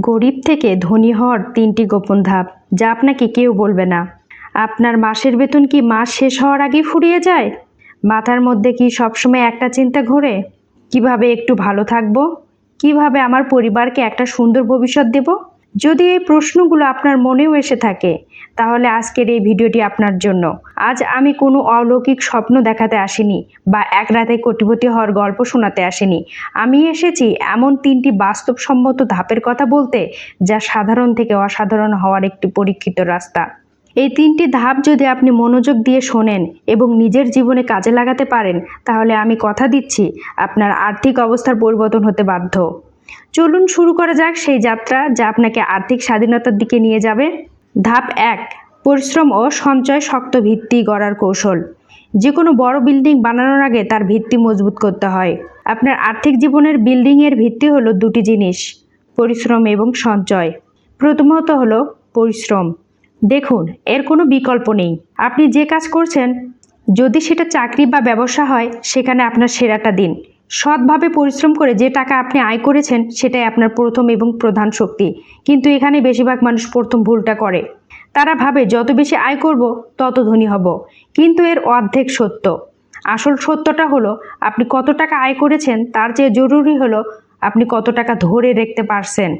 গরিব থেকে ধনী হওয়ার তিনটি গোপন ধাপ, যা আপনাকে কেউ বলবে না। আপনার মাসের বেতন কি মাস শেষ হওয়ার আগেই ফুরিয়ে যায়? মাথার মধ্যে কি সবসময় একটা চিন্তা ঘোরে? কীভাবে একটু ভালো থাকব? কীভাবে আমার পরিবারকে একটা সুন্দর ভবিষ্যৎ দেব? যদি এই প্রশ্নগুলো আপনার মনেও এসে থাকে, তাহলে আজকের এই ভিডিওটি আপনার জন্য। আজ আমি কোনো অলৌকিক স্বপ্ন দেখাতে আসিনি বা এক রাতে কোটিপতি হওয়ার গল্প শোনাতে আসিনি। আমি এসেছি এমন তিনটি বাস্তবসম্মত ধাপের কথা বলতে, যা সাধারণ থেকে অসাধারণ হওয়ার একটি পরীক্ষিত রাস্তা। এই তিনটি ধাপ যদি আপনি মনোযোগ দিয়ে শোনেন এবং নিজের জীবনে কাজে লাগাতে পারেন, তাহলে আমি কথা দিচ্ছি, আপনার আর্থিক অবস্থার পরিবর্তন হতে বাধ্য। চলুন শুরু করা যাক সেই যাত্রা যা আপনাকে আর্থিক স্বাধীনতার দিকে নিয়ে যাবে। ধাপ এক, পরিশ্রম ও সঞ্চয় শক্ত ভিত্তি গড়ার কৌশল। যে কোনো বড় বিল্ডিং বানানোর আগে তার ভিত্তি মজবুত করতে হয়। আপনার আর্থিক জীবনের বিল্ডিংয়ের ভিত্তি হলো দুটি জিনিস, পরিশ্রম এবং সঞ্চয়। প্রথমত হলো পরিশ্রম। দেখুন, এর কোনো বিকল্প নেই। আপনি যে কাজ করছেন, যদি সেটা চাকরি বা ব্যবসা হয়, সেখানে আপনার সেরাটা দিন। সৎভাবে পরিশ্রম করে যে টাকা আপনি আয় করেছেন, সেটাই আপনার প্রথম এবং প্রধান শক্তি। কিন্তু এখানে বেশিরভাগ মানুষ প্রথম ভুলটা করে। তারা ভাবে, যত বেশি আয় করব, তত ধনী হব। কিন্তু এর অর্ধেক সত্য। আসল সত্যটা হলো, আপনি কত টাকা আয় করেছেন, তার চেয়ে জরুরি হলো, আপনি কত টাকা ধরে রাখতে পারছেন।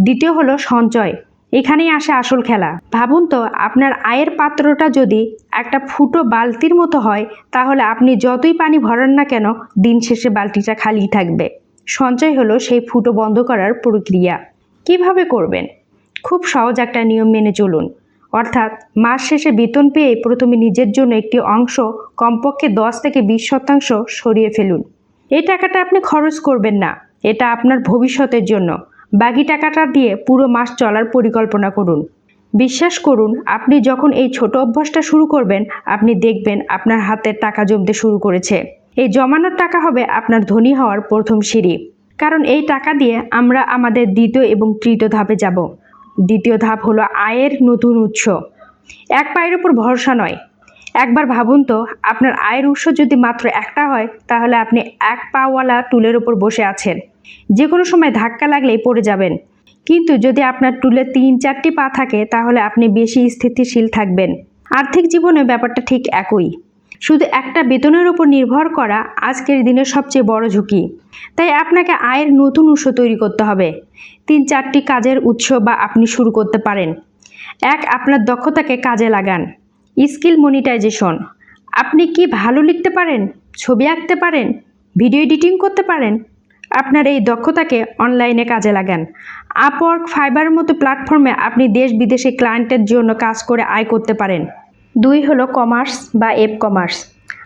দ্বিতীয় হলো সঞ্চয়। এখানেই আসে আসল খেলা। ভাবুন তো, আপনার আয়ের পাত্রটা যদি একটা ফুটো বালতির মতো হয়, তাহলে আপনি যতই পানি ভরান না কেন, দিন শেষে বালতিটা খালি থাকবে। সঞ্চয় হলো সেই ফুটো বন্ধ করার প্রক্রিয়া। কীভাবে করবেন? খুব সহজ একটা নিয়ম মেনে চলুন। অর্থাৎ মাস শেষে বেতন পেয়ে প্রথমে নিজের জন্য একটি অংশ, কমপক্ষে দশ থেকে বিশ শতাংশ সরিয়ে ফেলুন। এই টাকাটা আপনি খরচ করবেন না। এটা আপনার ভবিষ্যতের জন্য। বাকি টাকাটা দিয়ে পুরো মাস চলার পরিকল্পনা করুন। বিশ্বাস করুন, আপনি যখন এই ছোট অভ্যাসটা শুরু করবেন, আপনি দেখবেন আপনার হাতে টাকা জমতে শুরু করেছে। এই জমানোর টাকা হবে আপনার ধনী হওয়ার প্রথম সিঁড়ি। কারণ এই টাকা দিয়ে আমরা আমাদের দ্বিতীয় এবং তৃতীয় ধাপে যাব। দ্বিতীয় ধাপ হলো আয়ের নতুন উৎস। এক পায়ের উপর ভরসা নয়। একবার ভাবুন তো, আপনার আয়ের উৎস যদি মাত্র একটা হয়, তাহলে আপনি এক পাওয়ালা টুলের উপর বসে আছেন। যে কোনো সময় ধাক্কা লাগলেই পড়ে যাবেন। কিন্তু যদি আপনার টুলে তিন চারটি পা থাকে, তাহলে আপনি বেশি স্থিতিশীল থাকবেন। আর্থিক জীবনে ব্যাপারটা ঠিক একই। শুধু একটা বেতনের ওপর নির্ভর করা আজকের দিনের সবচেয়ে বড় ঝুঁকি। তাই আপনাকে আয়ের নতুন উৎস তৈরি করতে হবে। তিন চারটি কাজের উৎস বা আপনি শুরু করতে পারেন। এক, আপনার দক্ষতাকে কাজে লাগান। Skill monetization. আপনি কি ভালো লিখতে পারেন? ছবি আঁকতে পারেন? ভিডিও এডিটিং করতে পারেন? আপনার এই দক্ষতাকে অনলাইনে কাজে লাগান। আপওয়ার্ক ফাইবার মতো প্ল্যাটফর্মে আপনি দেশ বিদেশে ক্লায়েন্টের জন্য কাজ করে আয় করতে পারেন। দুই হলো কমার্স বা এপ কমার্স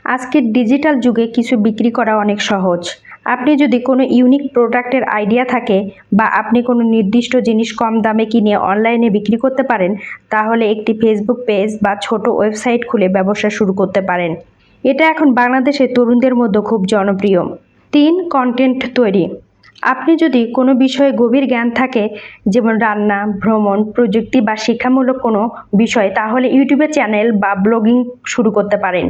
আজকের ডিজিটাল যুগে কিছু বিক্রি করা অনেক সহজ। আপনি যদি কোনো ইউনিক প্রোডাক্টের আইডিয়া থাকে বা আপনি কোনো নির্দিষ্ট জিনিস কম দামে কিনে অনলাইনে বিক্রি করতে পারেন, তাহলে একটি ফেসবুক পেজ বা ছোট ওয়েবসাইট খুলে ব্যবসা শুরু করতে পারেন। এটা এখন বাংলাদেশের তরুণদের মধ্যে খুব জনপ্রিয়। তিন কন্টেন্ট তৈরি। আপনি যদি কোনো বিষয়ে গভীর জ্ঞান থাকে, যেমন রান্না, ভ্রমণ, প্রযুক্তি বা শিক্ষামূলক কোনো বিষয়, তাহলে ইউটিউবে চ্যানেল বা ব্লগিং শুরু করতে পারেন।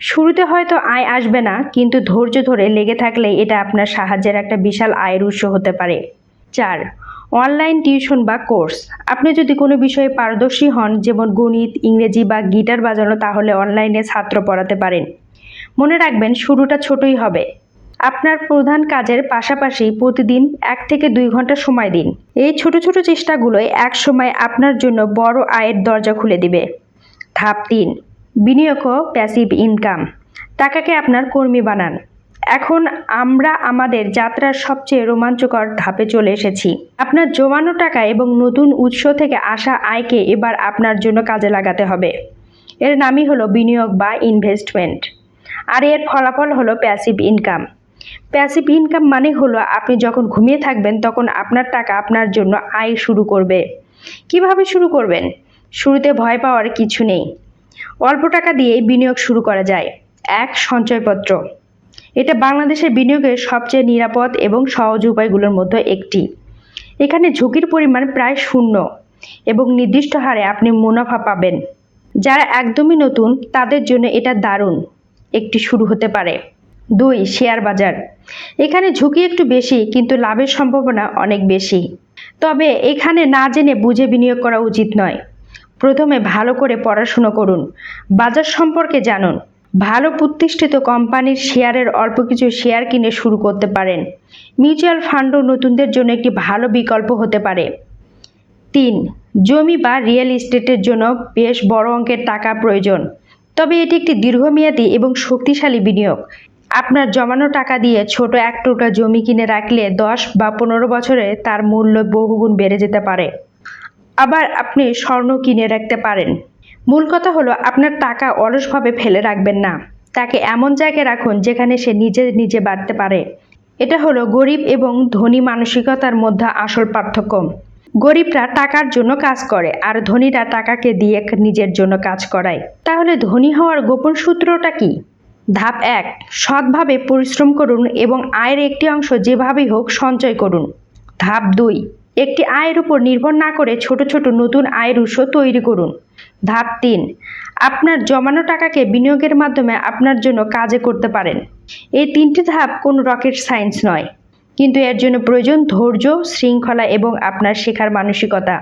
শুরুতে হয়তো আয় আসবে না, কিন্তু ধৈর্য ধরে লেগে থাকলে এটা আপনার সাহায্যের একটা বিশাল আয়ের উৎস হতে পারে। চার অনলাইন টিউশন বা কোর্স আপনি যদি কোনো বিষয়ে পারদর্শী হন, যেমন গণিত, ইংরেজি বা গিটার বাজানো, তাহলে অনলাইনে ছাত্র পড়াতে পারেন। মনে রাখবেন, শুরুটা ছোটই হবে। আপনার প্রধান কাজের পাশাপাশি প্রতিদিন এক থেকে দুই ঘণ্টা সময় দিন। এই ছোট ছোট চেষ্টাগুলোই এক সময় আপনার জন্য বড় আয়ের দরজা খুলে দিবে। ধাপ তিন, বিনিয়োগ ও প্যাসিভ ইনকাম টাকাকে আপনার কর্মী বানান। এখন আমরা আমাদের যাত্রার সবচেয়ে রোমাঞ্চকর ধাপে চলে এসেছি। আপনার জমানো টাকা এবং নতুন উৎস থেকে আসা আয়কে এবার আপনার জন্য কাজে লাগাতে হবে। এর নামই হলো বিনিয়োগ বা ইনভেস্টমেন্ট আর এর ফলাফল হলো প্যাসিভ ইনকাম প্যাসিভ ইনকাম মানে হলো আপনি যখন ঘুমিয়ে থাকবেন, তখন আপনার টাকা আপনার জন্য আয় শুরু করবে। কীভাবে শুরু করবেন? শুরুতে ভয় পাওয়ার কিছু নেই। অল্প টাকা দিয়ে বিনিয়োগ শুরু করা যায়। এক, সঞ্চয়পত্র। এটা বাংলাদেশের বিনিয়োগের সবচেয়ে নিরাপদ এবং সহজ উপায়গুলোর মধ্যে একটি। এখানে ঝুঁকির পরিমাণ প্রায় শূন্য এবং নির্দিষ্ট হারে আপনি মুনাফা পাবেন। যারা একদমই নতুন, তাদের জন্য এটা দারুণ। একটি শুরু হতে পারে। দুই, শেয়ার বাজার। এখানে ঝুঁকি একটু বেশি, কিন্তু লাভের সম্ভাবনা অনেক বেশি। তবে এখানে না জেনে বুঝে বিনিয়োগ করা উচিত নয়। প্রথমে ভালো করে পড়াশুনো করুন, বাজার সম্পর্কে জানুন। ভালো প্রতিষ্ঠিত কোম্পানির শেয়ারের অল্প কিছু শেয়ার কিনে শুরু করতে পারেন। মিউচুয়াল ফান্ডও নতুনদের জন্য একটি ভালো বিকল্প হতে পারে। তিন, জমি বা রিয়েল এস্টেটের জন্য বেশ বড় অঙ্কের টাকা প্রয়োজন। তবে এটি একটি দীর্ঘমেয়াদী এবং শক্তিশালী বিনিয়োগ। আপনার জমানো টাকা দিয়ে ছোট এক টুকরা জমি কিনে রাখলে দশ বা পনেরো বছরে তার মূল্য বহুগুণ বেড়ে যেতে পারে। আবার আপনি স্বর্ণ কিনে রাখতে পারেন। মূল কথা হলো আপনার টাকা অলসভাবে ফেলে রাখবেন না। তাকে এমন জায়গায় রাখুন যেখানে সে নিজে নিজে বাড়তে পারে। এটা হলো গরিব এবং ধনী মানসিকতার মধ্যে আসল পার্থক্য। গরিবরা টাকার জন্য কাজ করে আর ধনীরা টাকাকে দিয়ে নিজের জন্য কাজ করায়। তাহলে ধনী হওয়ার গোপন সূত্রটা কি? ধাপ এক, সৎভাবে পরিশ্রম করুন এবং আয়ের একটি অংশ যেভাবেই হোক সঞ্চয় করুন। ধাপ দুই, একটি আয়ের উপর নির্ভর না করে ছোট ছোট নতুন আয়ের উৎস তৈরি করুন। ধাপ তিন, আপনার জমানো টাকাকে বিনিয়োগের মাধ্যমে আপনার জন্য কাজে করতে পারেন। এই তিনটি ধাপ কোনো রকেট সায়েন্স নয়, কিন্তু এর জন্য প্রয়োজন ধৈর্য, শৃঙ্খলা এবং আপনার শেখার মানসিকতা।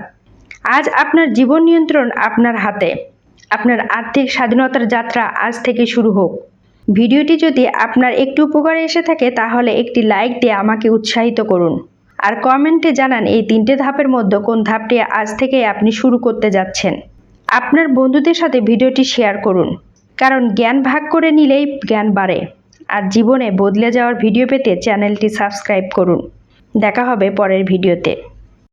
আজ আপনার জীবন নিয়ন্ত্রণ আপনার হাতে। আপনার আর্থিক স্বাধীনতার যাত্রা আজ থেকে শুরু হোক। ভিডিওটি যদি আপনার একটু উপকারে এসে থাকে, তাহলে একটি লাইক দিয়ে আমাকে উৎসাহিত করুন। আর কমেন্টে জানান এই তিনটে ধাপের মধ্যে কোন ধাপটি আজ থেকে আপনি শুরু করতে যাচ্ছেন। আপনার বন্ধুদের সাথে ভিডিওটি শেয়ার করুন। কারণ জ্ঞান ভাগ করে নিলেই জ্ঞান বাড়ে। আর জীবনে বদলে যাওয়ার ভিডিও পেতে চ্যানেলটি সাবস্ক্রাইব করুন। দেখা হবে পরের ভিডিওতে